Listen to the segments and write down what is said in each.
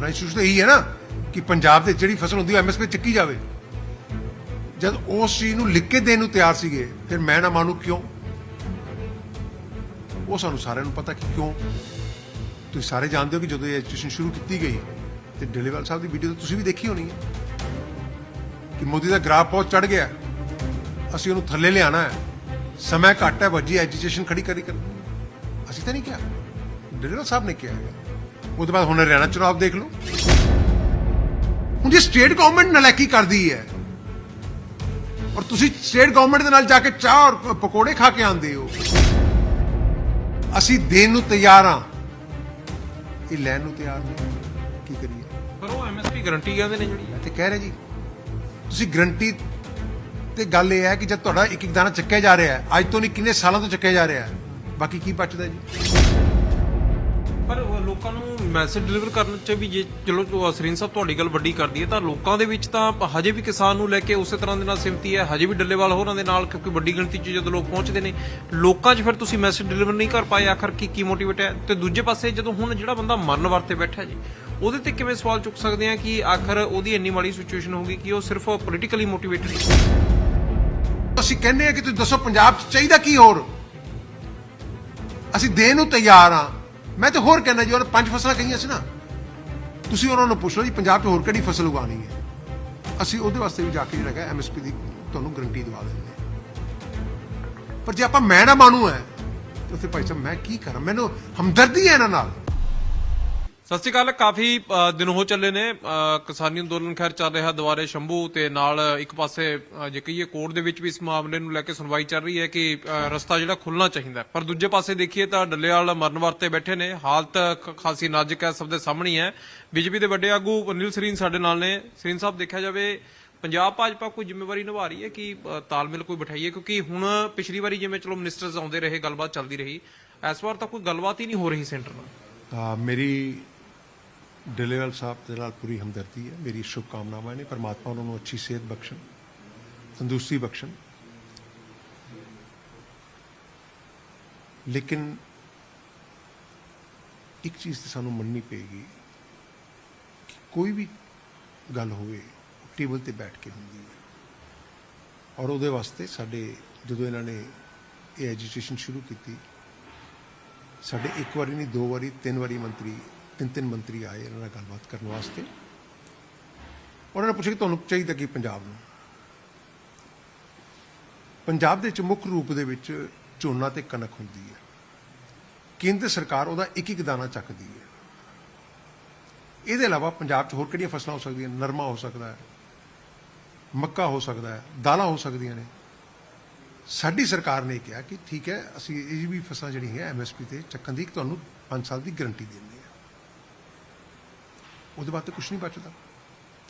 ਆਪਣਾ ਇਸ਼ੂ ਤਾਂ ਇਹੀ ਹੈ ਨਾ ਕਿ ਪੰਜਾਬ ਦੇ ਜਿਹੜੀ ਫਸਲ ਹੁੰਦੀ ਹੈ ਐਮਐਸਪੀ ਚੱਕੀ ਜਾਵੇ। ਜਦ ਉਸ ਚੀਜ਼ ਨੂੰ ਲਿਖ ਕੇ ਦੇਣ ਨੂੰ ਤਿਆਰ ਸੀਗੇ, ਫਿਰ ਮੈਂ ਨਾ ਮਾਨੂੰ ਕਿਉਂ? ਉਹ ਸਾਨੂੰ ਸਾਰਿਆਂ ਨੂੰ ਪਤਾ ਕਿ ਕਿਉਂ? ਤੁਸੀਂ ਸਾਰੇ ਜਾਣਦੇ ਹੋ ਕਿ ਜਦੋਂ ਇਹ ਐਜੂਕੇਸ਼ਨ ਸ਼ੁਰੂ ਕੀਤੀ ਗਈ, ਤੇ ਡਿਲੀਵਰ ਸਾਹਿਬ ਦੀ ਵੀਡੀਓ ਤਾਂ ਤੁਸੀਂ ਵੀ ਦੇਖੀ ਹੋਣੀ ਹੈ ਕਿ ਮੋਦੀ ਦਾ ਗ੍ਰਾਫ ਬਹੁਤ ਚੜ ਗਿਆ। ਅਸੀਂ ਉਹਨੂੰ ਥੱਲੇ ਲਿਆਣਾ ਹੈ। ਸਮਾਂ ਘੱਟ ਹੈ, ਵੱਜੀ, ਐਜੂਕੇਸ਼ਨ ਖੜੀ ਕਰੀ ਕਰ ਅਸੀਂ ਤਾਂ ਨਹੀਂ ਕਿਹਾ। ਡਿਲੀਵਰ ਸਾਹਿਬ ਨੇ ਕਿਹਾ ਹੈਗਾ। ਉਹਦੇ ਬਾਅਦ ਹੁਣ ਹਰਿਆਣਾ ਚੁਣਾਵ ਦੇਖ ਲਓ। ਹੁਣ ਜੇ ਸਟੇਟ ਗਵਰਨਮੈਂਟ ਨਲਾਇਕੀ ਕਰਦੀ ਹੈ ਔਰ ਤੁਸੀਂ ਸਟੇਟ ਗਵਰਨਮੈਂਟ ਦੇ ਨਾਲ ਜਾ ਕੇ ਚਾਹ ਔਰ ਪਕੌੜੇ ਖਾ ਕੇ ਆਉਂਦੇ ਹੋ ਅਸੀਂ ਦੇਣ ਨੂੰ ਤਿਆਰ ਹਾਂ। ਇਹ ਲੈਣ ਨੂੰ ਤਿਆਰ ਨਹੀਂ ਕੀ ਕਰੀਏ? ਪਰ ਉਹ ਐਮਐਸਪੀ ਗਾਰੰਟੀ ਕਹਿੰਦੇ ਨੇ ਜਿਹੜੀ। ਤੇ ਕਹਿ ਰਿਹਾ ਜੀ ਤੁਸੀਂ ਗਰੰਟੀ ਤੇ ਗੱਲ ਇਹ ਹੈ ਕਿ ਜਦ ਤੁਹਾਡਾ ਇੱਕ ਇੱਕ ਦਾਣਾ ਚੱਕਿਆ ਜਾ ਰਿਹਾ ਹੈ ਅੱਜ ਤੋਂ ਨਹੀਂ ਕਿੰਨੇ ਸਾਲਾਂ ਤੋਂ ਚੱਕਿਆ ਜਾ ਰਿਹਾ ਹੈ ਬਾਕੀ ਕੀ ਬਚਦਾ ਜੀ? ਪਰ ਲੋਕਾਂ ਨੂੰ ਮੈਸੇਜ ਡਿਲੀਵਰ ਕਰਨ ਚ ਵੀ ਜੇ ਚਲੋ ਸਰੀਨ ਸਾਹਿਬ ਤੁਹਾਡੀ ਗੱਲ ਵੱਡੀ ਕਰਦੀ ਹੈ, ਤਾਂ ਲੋਕਾਂ ਦੇ ਵਿੱਚ ਤਾਂ ਹਜੇ ਵੀ ਕਿਸਾਨ ਨੂੰ ਲੈ ਕੇ ਉਸੇ ਤਰ੍ਹਾਂ ਦੇ ਨਾਲ ਸਿਮਤੀ ਹੈ, ਹਜੇ ਵੀ ਡੱਲੇਵਾਲ ਹੋਰਾਂ ਦੇ ਨਾਲ, ਕਿਉਂਕਿ ਵੱਡੀ ਗਿਣਤੀ 'ਚ ਜਦੋਂ ਲੋਕ ਪਹੁੰਚਦੇ ਨੇ, ਲੋਕਾਂ 'ਚ ਫਿਰ ਤੁਸੀਂ ਮੈਸੇਜ ਡਿਲੀਵਰ ਨਹੀਂ ਕਰ ਪਾਏ, ਆਖਰ ਕੀ ਕੀ ਮੋਟੀਵੇਟ ਹੈ? ਤੇ ਦੂਜੇ ਪਾਸੇ ਜਦੋਂ ਹੁਣ ਜਿਹੜਾ ਬੰਦਾ ਮਰਨ ਵਰਤੇ ਬੈਠਾ ਜੀ, ਉਹਦੇ ਤੇ ਕਿਵੇਂ ਸਵਾਲ ਚੁੱਕ ਸਕਦੇ ਆ ਕਿ ਆਖਰ ਉਹਦੀ ਇੰਨੀ ਮਾੜੀ ਸਿਚੁਏਸ਼ਨ ਹੋਊਗੀ ਕਿ ਉਹ ਸਿਰਫ ਪੋਲੀਟੀਕਲੀ ਮੋਟੀਵੇਟਡ ਅਸੀਂ ਕਹਿੰਦੇ ਆ ਕਿ ਤੁਸੀਂ ਦੱਸੋ, ਪੰਜਾਬ 'ਚ ਚਾਹੀਦਾ ਕੀ ਹੋਰ? ਅਸੀਂ ਦੇਣ ਨੂੰ ਤਿਆਰ ਆ ਮੈਂ ਤਾਂ ਹੋਰ ਕਹਿੰਦਾ ਜੀ, ਉਹਨਾਂ ਪੰਜ ਫਸਲਾਂ ਕਹੀਆਂ ਸੀ ਨਾ। ਤੁਸੀਂ ਉਹਨਾਂ ਨੂੰ ਪੁੱਛ ਲਓ ਜੀ, ਪੰਜਾਬ 'ਚ ਹੋਰ ਕਿਹੜੀ ਫਸਲ ਉਗਾਣੀ ਹੈ? ਅਸੀਂ ਉਹਦੇ ਵਾਸਤੇ ਵੀ ਜਾ ਕੇ ਜਿਹੜਾ ਹੈਗਾ ਐਮਐਸਪੀ ਦੀ ਤੁਹਾਨੂੰ ਗਰੰਟੀ ਦਵਾ ਦਿੰਦੇ ਹਾਂ। ਪਰ ਜੇ ਆਪਾਂ ਮੈਂ ਨਾ ਮਾਨੂੰ ਹੈ, ਤਾਂ ਉੱਥੇ ਭਾਈ ਸਾਹਿਬ, ਮੈਂ ਕੀ ਕਰਾਂ? ਮੈਨੂੰ ਹਮਦਰਦੀ ਹੈ ਇਹਨਾਂ ਨਾਲ। ਸਤਿ ਸ਼੍ਰੀ ਅਕਾਲ, ਕਾਫੀ ਦਿਨ ਹੋ ਚੱਲੇ ਨੇ ਕਿਸਾਨੀ ਅੰਦੋਲਨ ਖੈਰ ਚੱਲ ਰਿਹਾ ਦੁਆਰੇ ਸ਼ੰਭੂ ਤੇ ਨਾਲ ਇੱਕ ਪਾਸੇ ਜੇ ਕਹੀਏ ਕੋਰਟ ਦੇ ਵਿੱਚ ਵੀ ਇਸ ਮਾਮਲੇ ਨੂੰ ਲੈ ਕੇ ਸੁਣਵਾਈ ਚੱਲ ਰਹੀ ਹੈ ਕਿ ਰਸਤਾ ਜਿਹੜਾ ਖੁੱਲਣਾ ਚਾਹੀਦਾ ਪਰ ਦੂਜੇ ਪਾਸੇ ਦੇਖੀਏ ਤਾਂ ਡੱਲੇਵਾਲ ਮਰਨ ਵਰਤੇ ਬੈਠੇ ਨੇ, ਹਾਲਤ ਖਾਸੀ ਨਾਜ਼ੁਕ ਹੈ, ਸਭ ਦੇ ਸਾਹਮਣੇ ਹੀ। ਹੈ ਬੀਜੇਪੀ ਦੇ ਵੱਡੇ ਆਗੂ ਅਨਿਲ ਸਰੀਨ ਸਾਡੇ ਨਾਲ ਨੇ। ਸਰੀਨ ਸਾਹਿਬ, ਦੇਖਿਆ ਜਾਵੇ, ਪੰਜਾਬ ਭਾਜਪਾ ਕੋਈ ਜ਼ਿੰਮੇਵਾਰੀ ਨਿਭਾ ਰਹੀ ਹੈ ਕਿ ਤਾਲਮੇਲ ਕੋਈ ਬਿਠਾਈਏ? ਕਿਉਂਕਿ ਹੁਣ ਪਿਛਲੀ ਵਾਰੀ ਜਿਵੇਂ ਚਲੋ ਮਿਨਿਸਟਰਸ ਆਉਂਦੇ ਰਹੇ, ਗੱਲਬਾਤ ਚੱਲਦੀ ਰਹੀ ਇਸ ਵਾਰ ਤਾਂ ਕੋਈ ਗੱਲਬਾਤ ਹੀ ਨਹੀਂ ਹੋ ਰਹੀ ਸੈਂਟਰ ਨਾਲ। ਮੇਰੀ ਡਿਲੀਵਰ ਸਾਹਿਬ ਦੇ ਨਾਲ ਪੂਰੀ ਹਮਦਰਦੀ ਹੈ। ਮੇਰੀ ਸ਼ੁਭਕਾਮਨਾਵਾਂ ਨੇ। ਪਰਮਾਤਮਾ ਉਹਨਾਂ ਨੂੰ ਅੱਛੀ ਸਿਹਤ ਬਖਸ਼ਣ, ਤੰਦਰੁਸਤੀ ਬਖਸ਼ਣ। ਲੇਕਿਨ ਇੱਕ ਚੀਜ਼ ਤੇ ਸਾਨੂੰ ਮੰਨਣੀ ਪਏਗੀ ਕਿ ਕੋਈ ਵੀ ਗੱਲ ਹੋਵੇ ਟੇਬਲ ਤੇ ਬੈਠ ਕੇ ਹੁੰਦੀ ਹੈ। ਔਰ ਉਹਦੇ ਵਾਸਤੇ ਸਾਡੇ, ਜਦੋਂ ਇਹਨਾਂ ਨੇ ਇਹ ਐਜੂਕੇਸ਼ਨ ਸ਼ੁਰੂ ਕੀਤੀ, ਸਾਡੇ ਇੱਕ ਵਾਰੀ ਨਹੀਂ, ਦੋ ਵਾਰੀ, ਤਿੰਨ ਵਾਰੀ ਮੰਤਰੀ ਤਿੰਨ ਤਿੰਨ ਮੰਤਰੀ ਆਏ ਇਹਨਾਂ ਨਾਲ ਗੱਲਬਾਤ ਕਰਨ ਵਾਸਤੇ। ਉਹਨਾਂ ਨੇ ਪੁੱਛਿਆ ਕਿ ਤੁਹਾਨੂੰ ਚਾਹੀਦਾ ਕੀ ਪੰਜਾਬ ਨੂੰ? ਪੰਜਾਬ ਦੇ ਵਿੱਚ ਮੁੱਖ ਰੂਪ ਦੇ ਵਿੱਚ ਝੋਨਾ ਤੇ ਕਣਕ ਹੁੰਦੀ ਹੈ। ਕੇਂਦਰ ਸਰਕਾਰ ਉਹਦਾ ਇੱਕ ਇੱਕ ਦਾਣਾ ਚੱਕਦੀ ਹੈ। ਇਹਦੇ ਇਲਾਵਾ ਪੰਜਾਬ 'ਚ ਹੋਰ ਕਿਹੜੀਆਂ ਫਸਲਾਂ ਹੋ ਸਕਦੀਆਂ? ਨਰਮਾ ਹੋ ਸਕਦਾ ਹੈ, ਮੱਕਾ ਹੋ ਸਕਦਾ ਹੈ, ਦਾਲਾਂ ਹੋ ਸਕਦੀਆਂ ਨੇ। ਸਾਡੀ ਸਰਕਾਰ ਨੇ ਕਿਹਾ ਕਿ ਠੀਕ ਹੈ, ਅਸੀਂ ਇਹ ਵੀ ਫਸਲਾਂ ਜਿਹੜੀਆਂ ਹੈ ਐਮਐਸਪੀ ਤੇ ਚੱਕਣ ਦੀ ਤੁਹਾਨੂੰ 5 ਸਾਲ ਦੀ ਗਾਰੰਟੀ ਦਿੰਦੇ ਉਹਦੇ ਬਾਅਦ ਤੇ ਕੁਝ ਨਹੀਂ ਬਚਦਾ।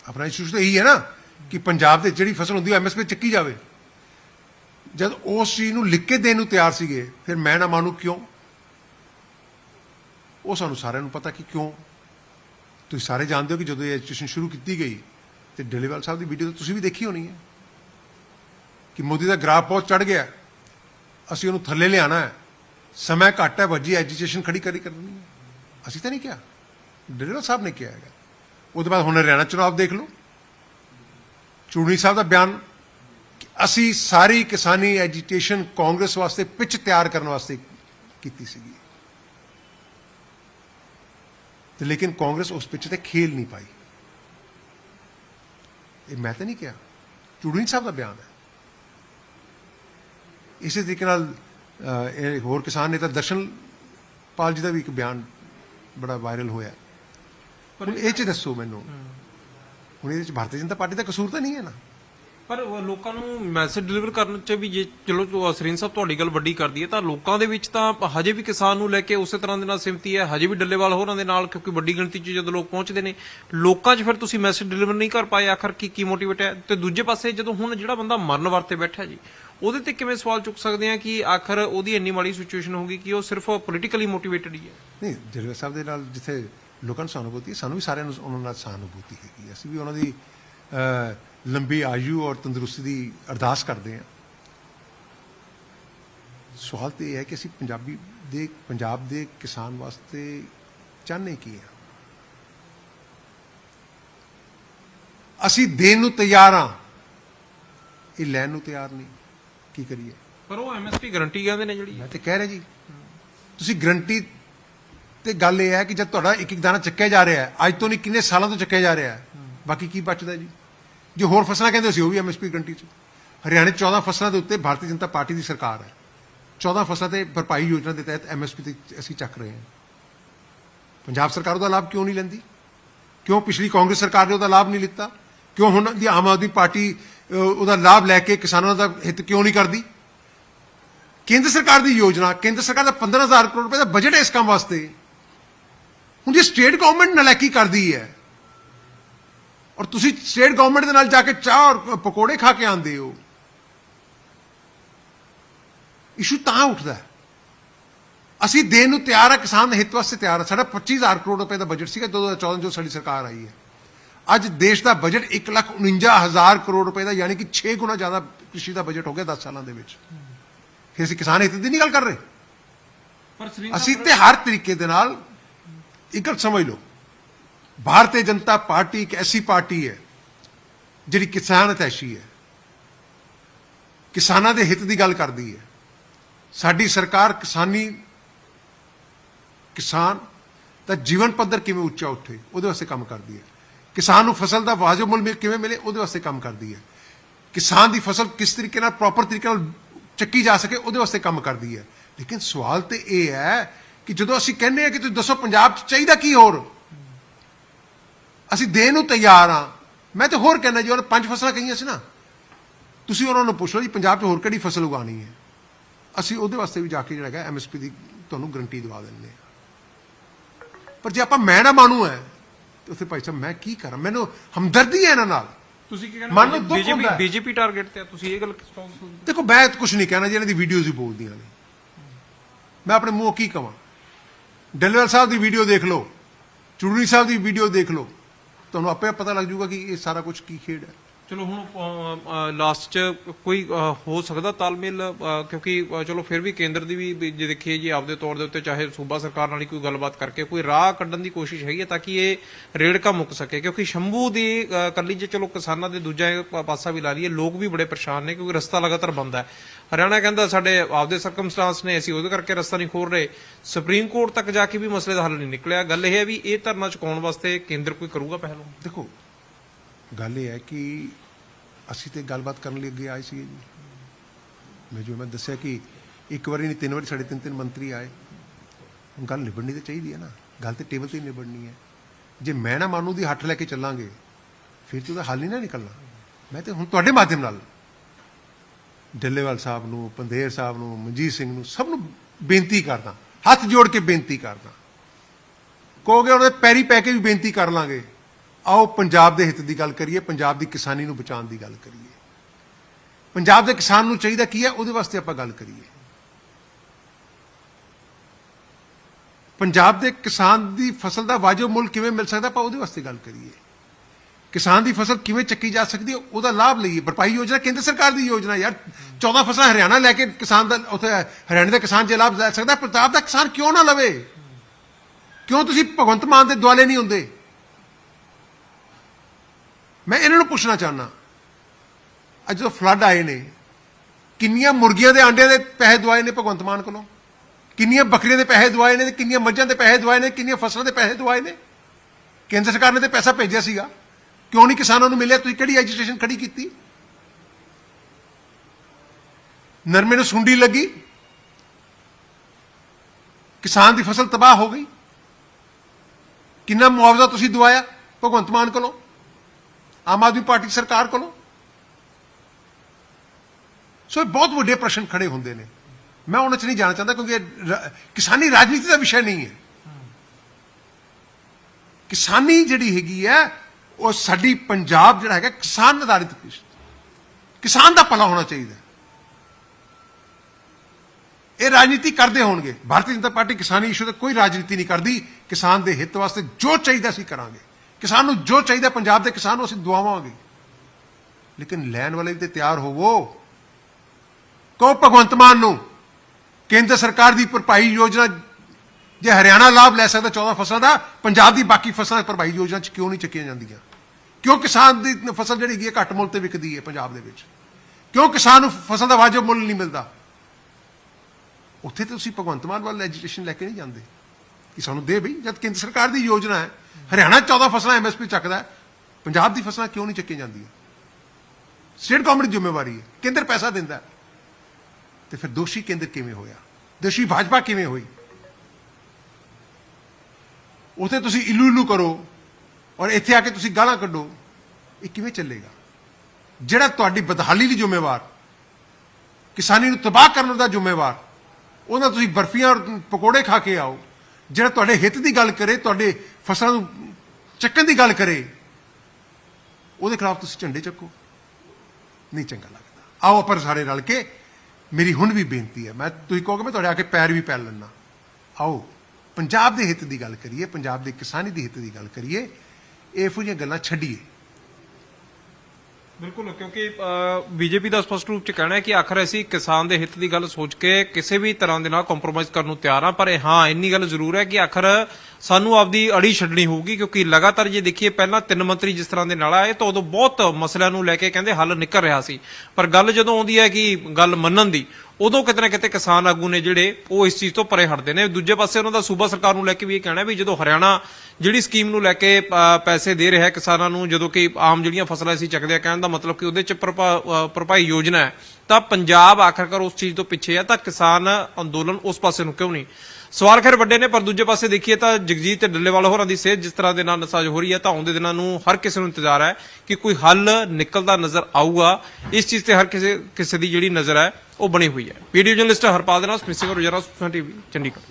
ਆਪਣਾ ਇਸ਼ੂ ਤਾਂ ਇਹੀ ਹੈ ਨਾ ਕਿ ਪੰਜਾਬ ਦੇ ਜਿਹੜੀ ਫਸਲ ਹੁੰਦੀ ਹੈ ਐਮਐਸਪੀ ਚੱਕੀ ਜਾਵੇ। ਜਦ ਉਸ ਚੀਜ਼ ਨੂੰ ਲਿਖ ਕੇ ਦੇਣ ਨੂੰ ਤਿਆਰ ਸੀਗੇ, ਫਿਰ ਮੈਂ ਨਾ ਮਾਨੂੰ ਕਿਉਂ? ਉਹ ਸਾਨੂੰ ਸਾਰਿਆਂ ਨੂੰ ਪਤਾ ਕਿ ਕਿਉਂ? ਤੁਸੀਂ ਸਾਰੇ ਜਾਣਦੇ ਹੋ ਕਿ ਜਦੋਂ ਇਹ ਐਜੂਕੇਸ਼ਨ ਸ਼ੁਰੂ ਕੀਤੀ ਗਈ, ਤੇ ਡਿਲੀਵਰ ਸਾਹਿਬ ਦੀ ਵੀਡੀਓ ਤਾਂ ਤੁਸੀਂ ਵੀ ਦੇਖੀ ਹੋਣੀ ਹੈ ਕਿ ਮੋਦੀ ਦਾ ਗ੍ਰਾਫ ਬਹੁਤ ਚੜ ਗਿਆ। ਅਸੀਂ ਉਹਨੂੰ ਥੱਲੇ ਲਿਆਣਾ ਹੈ। ਸਮਾਂ ਘੱਟ ਹੈ ਵੱਜੀ ਐਜੂਕੇਸ਼ਨ ਖੜੀ ਕਰੀ ਕਰਨੀ ਹੈ। ਅਸੀਂ ਤਾਂ ਨਹੀਂ ਕਿਹਾ। ਡਿਲੀਵਰ ਸਾਹਿਬ ਨੇ ਕਿਹਾ ਹੈਗਾ। ਉਹਦੇ ਬਾਅਦ ਹੁਣ ਹਰਿਆਣਾ ਚੁਣਾਵ ਦੇਖ ਲਓ। ਚੂੜੀ ਸਾਹਿਬ ਦਾ ਬਿਆਨ ਕਿ ਅਸੀਂ ਸਾਰੀ ਕਿਸਾਨੀ ਐਜੀਟੇਸ਼ਨ ਕਾਂਗਰਸ ਵਾਸਤੇ ਪਿੱਚ ਤਿਆਰ ਕਰਨ ਵਾਸਤੇ ਕੀਤੀ ਸੀਗੀ। ਤੇ ਲੇਕਿਨ ਕਾਂਗਰਸ ਉਸ ਪਿੱਚ ਤੇ ਖੇਲ ਨਹੀਂ ਪਾਈ। ਇਹ ਮੈਂ ਤਾਂ ਨਹੀਂ ਕਿਹਾ। ਚੂੜੀ ਸਾਹਿਬ ਦਾ ਬਿਆਨ ਹੈ। ਇਸੇ ਤਰੀਕੇ ਨਾਲ ਇਹ ਹੋਰ ਕਿਸਾਨ ਨੇਤਾ ਦਰਸ਼ਨ ਪਾਲ ਜੀ ਦਾ ਵੀ ਇੱਕ ਬਿਆਨ ਬੜਾ ਵਾਇਰਲ ਹੋਇਆ। ਹੁਣ ਇਹ ਚ ਦੱਸੋ ਮੈਨੂੰ। ਹੁਣ ਇਹਦੇ ਚ ਭਾਰਤੀ ਜਨਤਾ ਪਾਰਟੀ ਦਾ ਕਸੂਰ ਤਾਂ ਨਹੀਂ ਹੈ ਨਾ? ਪਰ ਲੋਕਾਂ ਨੂੰ ਮੈਸੇਜ ਡਿਲੀਵਰ ਕਰਨ ਚ ਵੀ ਜੇ ਚਲੋ ਸਰੀਨ ਸਾਹਿਬ ਤੁਹਾਡੀ ਗੱਲ ਵੱਡੀ ਕਰਦੀ ਹੈ ਤਾਂ ਲੋਕਾਂ ਦੇ ਵਿੱਚ ਤਾਂ ਹਜੇ ਵੀ ਕਿਸਾਨ ਨੂੰ ਲੈ ਕੇ ਉਸੇ ਤਰ੍ਹਾਂ ਦੇ ਨਾਲ ਸਿਮਤੀ ਹੈ। ਹਜੇ ਵੀ ਡੱਲੇਵਾਲ ਹੋਰਾਂ ਦੇ ਨਾਲ ਕਿਉਂਕਿ ਵੱਡੀ ਗਿਣਤੀ 'ਚ ਜਦੋਂ ਲੋਕ ਪਹੁੰਚਦੇ ਨੇ ਲੋਕਾਂ 'ਚ ਫਿਰ ਤੁਸੀਂ ਮੈਸੇਜ ਡਿਲੀਵਰ ਨਹੀਂ ਕਰ ਪਾਏ ਆਖਰ ਕੀ ਕੀ ਮੋਟੀਵੇਟ ਹੈ? ਤੇ ਦੂਜੇ ਪਾਸੇ ਜਦੋਂ ਹੁਣ ਜਿਹੜਾ ਬੰਦਾ ਮਰਨ ਵਰਤੇ ਬੈਠਾ ਜੀ ਉਹਦੇ ਤੇ ਕਿਵੇਂ ਸਵਾਲ ਚੁੱਕ ਸਕਦੇ ਆ ਕਿ ਆਖਰ ਉਹਦੀ ਇੰਨੀ ਮਾੜੀ ਸਿਚੁਏਸ਼ਨ ਹੋਊਗੀ ਕਿ ਉਹ ਸਿਰਫ ਪੋਲੀਟੀਕਲੀ ਮੋਟੀਵੇਟਡ ਹੀ ਹੈ? ਨਹੀਂ ਜਰਗਾ ਸਾਹਿਬ ਦੇ ਨਾਲ ਜਿੱਥੇ ਲੋਕਾਂ ਨੂੰ ਸਹਾਨੁਭੂਤੀ ਹੈ, ਸਾਨੂੰ ਵੀ ਸਾਰਿਆਂ ਨੂੰ ਉਹਨਾਂ ਨਾਲ ਸਹਾਨੁਭੂਤੀ ਹੈਗੀ ਹੈ। ਅਸੀਂ ਵੀ ਉਹਨਾਂ ਦੀ ਲੰਬੀ ਆਯੂ ਔਰ ਤੰਦਰੁਸਤੀ ਦੀ ਅਰਦਾਸ ਕਰਦੇ ਹਾਂ। ਸਵਾਲ ਤੇ ਇਹ ਹੈ ਕਿ ਅਸੀਂ ਪੰਜਾਬੀ ਦੇ ਪੰਜਾਬ ਦੇ ਕਿਸਾਨ ਵਾਸਤੇ ਚਾਹੁੰਦੇ ਕੀ ਆ ਅਸੀਂ ਦੇਣ ਨੂੰ ਤਿਆਰ ਹਾਂ ਇਹ ਲੈਣ ਨੂੰ ਤਿਆਰ ਨਹੀਂ। ਕੀ ਕਰੀਏ? ਪਰ ਉਹ ਐਮਐਸਪੀ ਗਾਰੰਟੀ ਕਹਿੰਦੇ ਨੇ ਜਿਹੜੀ। ਮੈਂ ਤੇ ਕਹਿ ਰਿਹਾ ਜੀ ਤੁਸੀਂ ਗਰੰਟੀ ਤੇ ਗੱਲ ਇਹ ਹੈ ਕਿ ਜਦ ਤੁਹਾਡਾ ਇੱਕ ਇੱਕ ਦਾਣਾ ਚੱਕਿਆ ਜਾ ਰਿਹਾ ਹੈ, ਅੱਜ ਤੋਂ ਨਹੀਂ, ਕਿੰਨੇ ਸਾਲਾਂ ਤੋਂ ਚੱਕਿਆ ਜਾ ਰਿਹਾ ਹੈ? ਬਾਕੀ ਕੀ ਬਚਦਾ ਜੀ? ਜੋ ਹੋਰ ਫਸਲਾਂ ਕਹਿੰਦੇ ਸੀ, ਉਹ ਵੀ ਐਮਐਸਪੀ ਗਰੰਟੀ ਚ। ਹਰਿਆਣੇ 'ਚ 14 ਫਸਲਾਂ ਦੇ ਉੱਤੇ ਭਾਰਤੀ ਜਨਤਾ ਪਾਰਟੀ ਦੀ ਸਰਕਾਰ ਹੈ। 14 ਫਸਲਾਂ ਤੇ ਭਰਪਾਈ ਯੋਜਨਾ ਦੇ ਤਹਿਤ ਐਮਐਸਪੀ ਤੇ ਅਸੀਂ ਚੱਕ ਰਹੇ ਹਾਂ। ਪੰਜਾਬ ਸਰਕਾਰ ਉਹਦਾ ਲਾਭ ਕਿਉਂ ਨਹੀਂ ਲੈਂਦੀ? ਕਿਉਂ ਪਿਛਲੀ ਕਾਂਗਰਸ ਸਰਕਾਰ ਨੇ ਉਹਦਾ ਲਾਭ ਨਹੀਂ ਲਿੱਤਾ? ਕਿਉਂ ਹੁਣ ਦੀ ਆਮ ਆਦਮੀ ਪਾਰਟੀ ਉਹਦਾ ਲਾਭ ਲੈ ਕੇ ਕਿਸਾਨਾਂ ਦਾ ਹਿੱਤ ਕਿਉਂ ਨਹੀਂ ਕਰਦੀ? ਕੇਂਦਰ ਸਰਕਾਰ ਦੀ ਯੋਜਨਾ, ਕੇਂਦਰ ਸਰਕਾਰ ਦਾ 15000 ਕਰੋੜ ਰੁਪਏ ਦਾ ਬਜਟ ਹੈ ਇਸ ਕੰਮ ਵਾਸਤੇ। ਹੁਣ ਜੇ ਸਟੇਟ ਗਵਰਨਮੈਂਟ ਨਲਾਇਕੀ ਕਰਦੀ ਹੈ ਔਰ ਤੁਸੀਂ ਸਟੇਟ ਗਵਰਨਮੈਂਟ ਦੇ ਨਾਲ ਜਾ ਕੇ ਚਾਹ ਔਰ ਪਕੌੜੇ ਖਾ ਕੇ ਆਉਂਦੇ ਹੋ ਇਸ਼ੂ ਤਾਂ ਉੱਠਦਾ ਹੈ। ਅਸੀਂ ਦੇਣ ਨੂੰ ਤਿਆਰ ਆ ਕਿਸਾਨ ਹਿੱਤ ਵਾਸਤੇ ਤਿਆਰ ਆ। ਸਾਡਾ 25000 ਕਰੋੜ ਰੁਪਏ ਦਾ ਬਜਟ ਸੀਗਾ 2014 ਜੋ ਸਾਡੀ ਸਰਕਾਰ ਆਈ ਹੈ। ਅੱਜ ਦੇਸ਼ ਦਾ ਬਜਟ 149000 ਕਰੋੜ ਰੁਪਏ ਦਾ ਯਾਨੀ ਕਿ 6 ਗੁਣਾ ਜ਼ਿਆਦਾ ਕ੍ਰਿਸ਼ੀ ਦਾ ਬਜਟ ਹੋ ਗਿਆ 10 ਸਾਲਾਂ ਦੇ ਵਿੱਚ। ਫਿਰ ਅਸੀਂ ਕਿਸਾਨ ਹਿੱਤ ਦੀ ਨਹੀਂ ਗੱਲ ਕਰ ਰਹੇ। ਪਰ ਅਸੀਂ ਤੇ ਹਰ ਤਰੀਕੇ ਦੇ ਨਾਲ ਇੱਕ ਗੱਲ ਸਮਝ ਲਓ। ਭਾਰਤੀ ਜਨਤਾ ਪਾਰਟੀ ਇੱਕ ਐਸੀ ਪਾਰਟੀ ਹੈ, ਜਿਹੜੀ ਕਿਸਾਨ ਹਿਤੈਸ਼ੀ ਹੈ। ਕਿਸਾਨਾਂ ਦੇ ਹਿੱਤ ਦੀ ਗੱਲ ਕਰਦੀ ਹੈ। ਸਾਡੀ ਸਰਕਾਰ ਕਿਸਾਨੀ, ਕਿਸਾਨ ਦਾ ਜੀਵਨ ਪੱਧਰ ਕਿਵੇਂ ਉੱਚਾ ਉੱਠੇ, ਉਹਦੇ ਵਾਸਤੇ ਕੰਮ ਕਰਦੀ ਹੈ। ਕਿਸਾਨ ਨੂੰ ਫਸਲ ਦਾ ਵਾਜਬ ਮੁੱਲ ਕਿਵੇਂ ਮਿਲੇ, ਉਹਦੇ ਵਾਸਤੇ ਕੰਮ ਕਰਦੀ ਹੈ। ਕਿਸਾਨ ਦੀ ਫਸਲ ਕਿਸ ਤਰੀਕੇ ਨਾਲ ਪ੍ਰੋਪਰ ਤਰੀਕੇ ਨਾਲ ਚੱਕੀ ਜਾ ਸਕੇ, ਉਹਦੇ ਵਾਸਤੇ ਕੰਮ ਕਰਦੀ ਹੈ। ਲੇਕਿਨ ਸਵਾਲ ਤੇ ਇਹ ਹੈ ਕਿ ਜਦੋਂ ਅਸੀਂ ਕਹਿੰਦੇ ਹਾਂ ਕਿ ਤੁਸੀਂ ਦੱਸੋ ਪੰਜਾਬ 'ਚ ਚਾਹੀਦਾ ਕੀ ਹੋਰ? ਅਸੀਂ ਦੇਣ ਨੂੰ ਤਿਆਰ ਹਾਂ। ਮੈਂ ਤਾਂ ਹੋਰ ਕਹਿੰਦਾ ਜੀ ਉਹਨਾਂ ਪੰਜ ਫਸਲਾਂ ਕਹੀਆਂ ਸੀ ਨਾ। ਤੁਸੀਂ ਉਹਨਾਂ ਨੂੰ ਪੁੱਛ ਲਓ ਜੀ ਪੰਜਾਬ 'ਚ ਹੋਰ ਕਿਹੜੀ ਫਸਲ ਉਗਾਣੀ ਹੈ? ਅਸੀਂ ਉਹਦੇ ਵਾਸਤੇ ਵੀ ਜਾ ਕੇ ਜਿਹੜਾ ਹੈਗਾ ਐਮਐਸਪੀ ਦੀ ਤੁਹਾਨੂੰ ਗਰੰਟੀ ਦਵਾ ਦਿੰਦੇ ਹਾਂ। ਪਰ ਜੇ ਆਪਾਂ ਮੈਂ ਨਾ ਮਾਨੂ ਹੈ ਤੇ ਉੱਥੇ ਭਾਈ ਸਾਹਿਬ ਮੈਂ ਕੀ ਕਰਾਂ? ਮੈਨੂੰ ਹਮਦਰਦੀ ਹੈ ਇਹਨਾਂ ਨਾਲ। ਤੁਸੀਂ ਕੀ ਮਨ ਨੂੰ ਦੁੱਖ ਬੀਜੇਪੀ ਹੁੰਦਾ ਹੈ। ਬੀਜੇਪੀ ਟਾਰਗੇਟ ਤੇ ਆ, ਤੁਸੀਂ ਇਹ ਗੱਲ ਸਟਰੋਂਗ ਦੇਖੋ ਮੈਂ ਕੁਝ ਨਹੀਂ ਕਹਿਣਾ ਜੀ ਇਹਨਾਂ ਦੀ ਵੀਡੀਓਜ਼ ਹੀ ਬੋਲਦੀਆਂ ਨੇ। ਮੈਂ ਆਪਣੇ ਮੂੰਹ ਕੀ ਕਵਾਂ? ਡੱਲੇਵਾਲ ਸਾਹਿਬ ਦੀ ਵੀਡੀਓ ਦੇਖ ਲਓ ਚੁੜਨੀ ਸਾਹਿਬ ਦੀ ਵੀਡੀਓ ਦੇਖ ਲਓ, ਤੁਹਾਨੂੰ ਆਪੇ ਪਤਾ ਲੱਗ ਜਾਊਗਾ ਕਿ ਇਹ ਸਾਰਾ ਕੁਝ ਕੀ ਖੇਡ ਹੈ। ਚਲੋ ਹੁਣ ਲਾਸਟ ਚ ਕੋਈ ਹੋ ਸਕਦਾ ਤਾਲਮੇਲ ਕਿਉਂਕਿ ਚਲੋ ਫਿਰ ਵੀ ਕੇਂਦਰ ਦੀ ਵੀ ਜੇ ਦੇਖੀਏ ਜੀ ਆਪਦੇ ਤੌਰ ਦੇ ਉੱਤੇ ਚਾਹੇ ਸੂਬਾ ਸਰਕਾਰ ਨਾਲ ਹੀ ਕੋਈ ਗੱਲਬਾਤ ਕਰਕੇ ਕੋਈ ਰਾਹ ਕੱਢਣ ਦੀ ਕੋਸ਼ਿਸ਼ ਹੈਗੀ ਹੈ ਤਾਂ ਕਿ ਇਹ ਰੇੜਕਾ ਮੁੱਕ ਸਕੇ, ਕਿਉਂਕਿ ਸ਼ੰਭੂ ਦੀ ਕੱਲੀ ਜੇ ਚਲੋ ਕਿਸਾਨਾਂ ਦੇ ਦੂਜਾ ਪਾਸਾ ਵੀ ਲਾ ਲਈਏ, ਲੋਕ ਵੀ ਬੜੇ ਪਰੇਸ਼ਾਨ ਨੇ ਕਿਉਂਕਿ ਰਸਤਾ ਲਗਾਤਾਰ ਬੰਦ ਹੈ। ਹਰਿਆਣਾ ਕਹਿੰਦਾ ਸਾਡੇ ਆਪਦੇ ਸਰਕਮਸਟੈਂਸ ਨੇ, ਅਸੀਂ ਉਹਦੇ ਕਰਕੇ ਰਸਤਾ ਨਹੀਂ ਖੋਲ ਰਹੇ। ਸੁਪਰੀਮ ਕੋਰਟ ਤੱਕ ਜਾ ਕੇ ਵੀ ਮਸਲੇ ਦਾ ਹੱਲ ਨਹੀਂ ਨਿਕਲਿਆ। ਗੱਲ ਇਹ ਹੈ ਵੀ ਇਹ ਧਰਨਾ ਚੁਕਾਉਣ ਵਾਸਤੇ ਕੇਂਦਰ ਕੋਈ ਕਰੂਗਾ ਪਹਿਲੋਂ? ਦੇਖੋ ਗੱਲ ਇਹ ਹੈ ਕਿ ਅਸੀਂ ਤੇ ਗੱਲਬਾਤ ਕਰਨ ਲਈ ਅੱਗੇ ਆਏ ਸੀਗੇ ਜੀ। ਮੈਂ ਜੋ ਮੈਂ ਦੱਸਿਆ ਕਿ ਇੱਕ ਵਾਰੀ ਨਹੀਂ, ਤਿੰਨ ਵਾਰੀ ਸਾਡੇ ਤਿੰਨ ਤਿੰਨ ਮੰਤਰੀ ਆਏ। ਗੱਲ ਨਿਬੜਨੀ ਤੇ ਚਾਹੀਦੀ ਹੈ ਨਾ। ਗੱਲ ਤੇ ਟੇਬਲ ਤੇ ਹੀ ਨਿਬੜਨੀ ਹੈ। ਜੇ ਮੈਂ ਨਾ ਮਾਨੂ ਦੀ ਹੱਠ ਲੈ ਕੇ ਚੱਲਾਂਗੇ, ਫਿਰ ਤੇ ਉਹਦਾ ਹੱਲ ਹੀ ਨਾ ਨਿਕਲਣਾ। ਮੈਂ ਤੇ ਹੁਣ ਤੁਹਾਡੇ ਮਾਧਿਅਮ ਨਾਲ ਡੱਲੇਵਾਲ ਸਾਹਿਬ ਨੂੰ, ਪੰਦੇਰ ਸਾਹਿਬ ਨੂੰ, ਮਨਜੀਤ ਸਿੰਘ ਨੂੰ ਸਭ ਨੂੰ ਬੇਨਤੀ ਕਰਦਾ। ਹੱਥ ਜੋੜ ਕੇ ਬੇਨਤੀ ਕਰਦਾ। ਕਹੋਗੇ ਉਹਦੇ ਪੈਰੀ ਪੈ ਕੇ ਵੀ ਬੇਨਤੀ ਕਰ ਲਾਂਗੇ। ਆਓ ਪੰਜਾਬ ਦੇ ਹਿੱਤ ਦੀ ਗੱਲ ਕਰੀਏ, ਪੰਜਾਬ ਦੀ ਕਿਸਾਨੀ ਨੂੰ ਬਚਾਉਣ ਦੀ ਗੱਲ ਕਰੀਏ। ਪੰਜਾਬ ਦੇ ਕਿਸਾਨ ਨੂੰ ਚਾਹੀਦਾ ਕੀ ਹੈ? ਉਹਦੇ ਵਾਸਤੇ ਆਪਾਂ ਗੱਲ ਕਰੀਏ। ਪੰਜਾਬ ਦੇ ਕਿਸਾਨ ਦੀ ਫਸਲ ਦਾ ਵਾਜਬ ਮੁੱਲ ਕਿਵੇਂ ਮਿਲ ਸਕਦਾ ਆਪਾਂ ਉਹਦੇ ਵਾਸਤੇ ਗੱਲ ਕਰੀਏ। ਕਿਸਾਨ ਦੀ ਫਸਲ ਕਿਵੇਂ ਚੱਕੀ ਜਾ ਸਕਦੀ ਹੈ, ਉਹਦਾ ਲਾਭ ਲਈਏ। ਭਰਪਾਈ ਯੋਜਨਾ ਕੇਂਦਰ ਸਰਕਾਰ ਦੀ ਯੋਜਨਾ ਯਾਰ 14 ਫਸਲਾਂ ਹਰਿਆਣਾ ਲੈ ਕੇ ਕਿਸਾਨ ਦਾ, ਉੱਥੇ ਹਰਿਆਣੇ ਦਾ ਕਿਸਾਨ ਜੇ ਲਾਭ ਲੈ ਸਕਦਾ ਪੰਜਾਬ ਦਾ ਕਿਸਾਨ ਕਿਉਂ ਨਾ ਲਵੇ? ਕਿਉਂ ਤੁਸੀਂ ਭਗਵੰਤ ਮਾਨ ਦੇ ਦੁਆਲੇ ਨਹੀਂ ਹੁੰਦੇ? ਮੈਂ ਇਹਨਾਂ ਨੂੰ ਪੁੱਛਣਾ ਚਾਹਨਾ ਅੱਜ ਜਦੋਂ ਫਲੱਡ ਆਏ ਨੇ, ਕਿੰਨੀਆਂ ਮੁਰਗੀਆਂ ਦੇ ਆਂਡਿਆਂ ਦੇ ਪੈਸੇ ਦਵਾਏ ਨੇ ਭਗਵੰਤ ਮਾਨ ਕੋਲੋਂ? ਕਿੰਨੀਆਂ ਬੱਕਰੀਆਂ ਦੇ ਪੈਸੇ ਦਵਾਏ ਨੇ ਤੇ ਕਿੰਨੀਆਂ ਮੱਝਾਂ ਦੇ ਪੈਸੇ ਦਵਾਏ ਨੇ, ਕਿੰਨੀਆਂ ਫਸਲਾਂ ਦੇ ਪੈਸੇ ਦਵਾਏ ਨੇ? ਕੇਂਦਰ ਸਰਕਾਰ ਨੇ ਤੇ ਪੈਸਾ ਭੇਜਿਆ ਸੀਗਾ। ਕਿਉਂ ਨਹੀਂ ਕਿਸਾਨਾਂ ਨੂੰ ਮਿਲਿਆ? ਤੁਸੀਂ ਕਿਹੜੀ ਐਜੀਟੇਸ਼ਨ ਖੜੀ ਕੀਤੀ? ਨਰਮੇ ਨੂੰ ਸੁੰਡੀ ਲੱਗੀ। ਕਿਸਾਨ ਦੀ ਫਸਲ ਤਬਾਹ ਹੋ ਗਈ। ਕਿੰਨਾ ਮੁਆਵਜ਼ਾ ਤੁਸੀਂ ਦਵਾਇਆ ਭਗਵੰਤ ਮਾਨ ਕੋਲੋਂ? ਆਮ ਆਦਮੀ ਪਾਰਟੀ ਸਰਕਾਰ ਕੋਲੋਂ ਸੋ ਇਹ ਬਹੁਤ ਵੱਡੇ ਪ੍ਰਸ਼ਨ ਖੜੇ ਹੁੰਦੇ ਨੇ ਮੈਂ ਉਹਨਾਂ 'ਚ ਨਹੀਂ ਜਾਣਾ ਚਾਹੁੰਦਾ ਕਿਉਂਕਿ ਇਹ ਰਾ- ਕਿਸਾਨੀ ਰਾਜਨੀਤੀ ਦਾ ਵਿਸ਼ਾ ਨਹੀਂ ਹੈ ਕਿਸਾਨੀ ਜਿਹੜੀ ਹੈਗੀ ਹੈ ਉਹ ਸਾਡੀ ਪੰਜਾਬ ਜਿਹੜਾ ਹੈਗਾ ਕਿਸਾਨ ਆਧਾਰਿਤ ਕਿਸ- ਕਿਸਾਨ ਦਾ ਭਲਾ ਹੋਣਾ ਚਾਹੀਦਾ ਹੈ। ਇਹ ਰਾਜਨੀਤੀ ਕਰਦੇ ਹੋਣਗੇ ਭਾਰਤੀ ਜਨਤਾ ਪਾਰਟੀ ਕਿਸਾਨੀ ਇਸ਼ੂ ਤੇ ਕੋਈ ਰਾਜਨੀਤੀ ਨਹੀਂ ਕਰਦੀ ਕਿਸਾਨ ਦੇ ਹਿੱਤ ਵਾਸਤੇ ਜੋ ਚਾਹੀਦਾ ਸੀ ਕਰਾਂਗੇ ਕਿਸਾਨ ਨੂੰ ਜੋ ਚਾਹੀਦਾ ਪੰਜਾਬ ਦੇ ਕਿਸਾਨ ਨੂੰ ਅਸੀਂ ਦਵਾਵਾਂਗੇ ਲੇਕਿਨ ਲੈਣ ਵਾਲੇ ਵੀ ਤੇ ਤਿਆਰ ਹੋਵੋ। ਕਹੋ ਭਗਵੰਤ ਮਾਨ ਨੂੰ, ਕੇਂਦਰ ਸਰਕਾਰ ਦੀ ਭਰਪਾਈ ਯੋਜਨਾ, ਜੇ ਹਰਿਆਣਾ ਲਾਭ ਲੈ ਸਕਦਾ 14 ਫਸਲਾਂ ਦਾ, ਪੰਜਾਬ ਦੀ ਬਾਕੀ ਫਸਲਾਂ ਭਰਪਾਈ ਯੋਜਨਾ ਚ ਕਿਉਂ ਨਹੀਂ ਚੱਕੀਆਂ ਜਾਂਦੀਆਂ? ਕਿਉਂ ਕਿਸਾਨ ਦੀ ਫਸਲ ਜਿਹੜੀ ਹੈਗੀ ਹੈ ਘੱਟ ਮੁੱਲ ਤੇ ਵਿਕਦੀ ਹੈ ਪੰਜਾਬ ਦੇ ਵਿੱਚ? ਕਿਉਂ ਕਿਸਾਨ ਨੂੰ ਫਸਲ ਦਾ ਵਾਜਬ ਮੁੱਲ ਨਹੀਂ ਮਿਲਦਾ? ਉੱਥੇ ਤੇ ਤੁਸੀਂ ਭਗਵੰਤ ਮਾਨ ਵੱਲ ਐਜੀਟੇਸ਼ਨ ਲੈ ਕੇ ਨਹੀਂ ਜਾਂਦੇ। ਕਿ ਸਾਨੂੰ ਦੇ ਬਈ, ਜਦ ਕੇਂਦਰ ਸਰਕਾਰ ਦੀ ਯੋਜਨਾ ਹੈ। ਹਰਿਆਣਾ 14 ਫਸਲਾਂ ਐਮਐਸਪੀ ਚੱਕਦਾ ਪੰਜਾਬ ਦੀ ਫਸਲਾਂ ਕਿਉਂ ਨਹੀਂ ਚੱਕੀਆਂ ਜਾਂਦੀਆਂ? ਸਟੇਟ ਗਵਰਨਮੈਂਟ ਦੀ ਜ਼ਿੰਮੇਵਾਰੀ ਹੈ। ਕੇਂਦਰ ਪੈਸਾ ਦਿੰਦਾ ਹੈ। ਤੇ ਫਿਰ ਦੋਸ਼ੀ ਕੇਂਦਰ ਕਿਵੇਂ ਹੋਇਆ? ਦੋਸ਼ੀ ਭਾਜਪਾ ਕਿਵੇਂ ਹੋਈ? ਉਥੇ ਤੁਸੀਂ ਇਲੂ ਇਲੂ ਕਰੋ ਔਰ ਇੱਥੇ ਆ ਕੇ ਤੁਸੀਂ ਗਾਲਾਂ ਕੱਢੋ। ਇਹ ਕਿਵੇਂ ਚੱਲੇਗਾ? ਜਿਹੜਾ ਤੁਹਾਡੀ ਬਦਹਾਲੀ ਲਈ ਜ਼ਿੰਮੇਵਾਰ, ਕਿਸਾਨੀ ਨੂੰ ਤਬਾਹ ਕਰਨ ਦਾ ਜ਼ਿੰਮੇਵਾਰ, ਉਹਨਾਂ ਤੁਸੀਂ ਬਰਫੀਆਂ ਔਰ ਪਕੌੜੇ ਖਾ ਕੇ ਆਓ। ਜਿਹੜਾ ਤੁਹਾਡੇ ਹਿੱਤ ਦੀ ਗੱਲ ਕਰੇ, ਤੁਹਾਡੇ ਫਸਲਾਂ ਨੂੰ ਚੱਕਣ ਦੀ ਗੱਲ ਕਰੇ, ਉਹਦੇ ਖਿਲਾਫ ਤੁਸੀਂ ਝੰਡੇ ਚੱਕੋ। ਨਹੀਂ ਚੰਗਾ ਲੱਗਦਾ। ਆਓ ਆਪਾਂ ਸਾਰੇ ਰਲ ਕੇ, ਮੇਰੀ ਹੁਣ ਵੀ ਬੇਨਤੀ ਹੈ, ਮੈਂ ਤੁਸੀਂ ਕਹੋਗੇ ਮੈਂ ਤੁਹਾਡੇ ਆ ਕੇ ਪੈਰ ਵੀ ਪੈ ਲੈਣਾ ਆਓ, ਪੰਜਾਬ ਦੇ ਹਿੱਤ ਦੀ ਗੱਲ ਕਰੀਏ, ਪੰਜਾਬ ਦੇ ਕਿਸਾਨੀ ਦੇ ਹਿੱਤ ਦੀ ਗੱਲ ਕਰੀਏ ਇਹੋ ਜਿਹੀਆਂ ਗੱਲਾਂ ਛੱਡੀਏ। ਬਿਲਕੁਲ, ਕਿਉਂਕਿ ਬੀਜੇਪੀ ਦਾ ਸਪਸ਼ਟ ਰੂਪ ਚ ਕਹਿਣਾ ਹੈ ਕਿ ਆਖਰ ਅਸੀਂ ਕਿਸਾਨ ਦੇ ਹਿੱਤ ਦੀ ਗੱਲ ਸੋਚ ਕੇ ਕਿਸੇ ਵੀ ਤਰ੍ਹਾਂ ਦੇ ਨਾਲ ਕੰਪਰੋਮਾਈਜ਼ ਕਰਨ ਨੂੰ ਤਿਆਰ ਹਾਂ, ਪਰ ਇਹ ਹਾਂ, ਇੰਨੀ ਗੱਲ ਜ਼ਰੂਰ ਹੈ ਕਿ ਆਖਰ ਸਾਨੂੰ ਆਪਦੀ ਅੜੀ ਛੱਡਣੀ ਹੋਊਗੀ, ਕਿਉਂਕਿ ਲਗਾਤਾਰ ਜੇ ਦੇਖੀਏ ਪਹਿਲਾਂ ਤਿੰਨ ਮੰਤਰੀ ਜਿਸ ਤਰ੍ਹਾਂ ਦੇ ਨਾਲ ਆਏ, ਤਾਂ ਉਦੋਂ ਬਹੁਤ ਮਸਲਿਆਂ ਨੂੰ ਲੈ ਕੇ ਕਹਿੰਦੇ ਹੱਲ ਨਿਕਲ ਰਿਹਾ ਸੀ। ਪਰ ਗੱਲ ਜਦੋਂ ਆਉਂਦੀ ਹੈ ਕਿ ਗੱਲ ਮੰਨਣ ਦੀ, ਉਦੋਂ ਕਿਤੇ ਨਾ ਕਿਤੇ ਕਿਸਾਨ ਆਗੂ ਨੇ ਜਿਹੜੇ, ਉਹ ਇਸ ਚੀਜ਼ ਤੋਂ ਪਰੇ ਹਟਦੇ ਨੇ। ਦੂਜੇ ਪਾਸੇ ਉਹਨਾਂ ਦਾ ਸੂਬਾ ਸਰਕਾਰ ਨੂੰ ਲੈ ਕੇ ਵੀ ਇਹ ਕਹਿਣਾ ਵੀ ਜਦੋਂ ਹਰਿਆਣਾ ਜਿਹੜੀ ਸਕੀਮ ਨੂੰ ਲੈ ਕੇ ਪੈਸੇ ਦੇ ਰਿਹਾ ਕਿਸਾਨਾਂ ਨੂੰ, ਜਦੋਂ ਕਿ ਆਮ ਜਿਹੜੀਆਂ ਫਸਲਾਂ ਅਸੀਂ ਚੱਕਦੇ ਆ ਕਹਿਣ ਦਾ ਮਤਲਬ ਕਿ ਉਹਦੇ ਚ ਭਰਪਾਈ ਯੋਜਨਾ ਹੈ, ਤਾਂ ਪੰਜਾਬ ਆਖਰਕਾਰ ਉਸ ਚੀਜ਼ ਤੋਂ ਪਿੱਛੇ ਹੈ, ਤਾਂ ਕਿਸਾਨ ਅੰਦੋਲਨ ਉਸ ਪਾਸੇ ਨੂੰ ਕਿਉਂ ਨਹੀਂ? ਸਵਾਲ ਖੈਰ ਵੱਡੇ ਨੇ, ਪਰ ਦੂਜੇ ਪਾਸੇ ਦੇਖੀਏ ਤਾਂ ਜਗਜੀਤ ਡੱਲੇਵਾਲ ਹੋਰਾਂ ਦੀ ਸਿਹਤ ਜਿਸ ਤਰ੍ਹਾਂ ਦੇ ਨਾਲ ਨਸਾਜ ਹੋ ਰਹੀ ਹੈ, ਤਾਂ ਆਉਂਦੇ ਦਿਨਾਂ ਨੂੰ ਹਰ ਕਿਸੇ ਨੂੰ ਇੰਤਜ਼ਾਰ ਹੈ ਕਿ ਕੋਈ ਹੱਲ ਨਿਕਲਦਾ ਨਜ਼ਰ ਆਊਗਾ। ਇਸ ਚੀਜ਼ ਤੇ ਹਰ ਕਿਸੇ ਕਿਸੇ ਦੀ ਜਿਹੜੀ ਨਜ਼ਰ ਹੈ, ਉਹ ਬਣੀ ਹੋਈ ਹੈ। ਵੀਡੀਓ ਜਰਨਲਿਸਟ ਹਰਪਾਲ ਦੇ ਨਾਲ ਸਮਿਸਿੰਗ ਰੋਜ਼ਾਨਾ ਸੁਖਨਾ ਚੰਡੀਗੜ੍ਹ।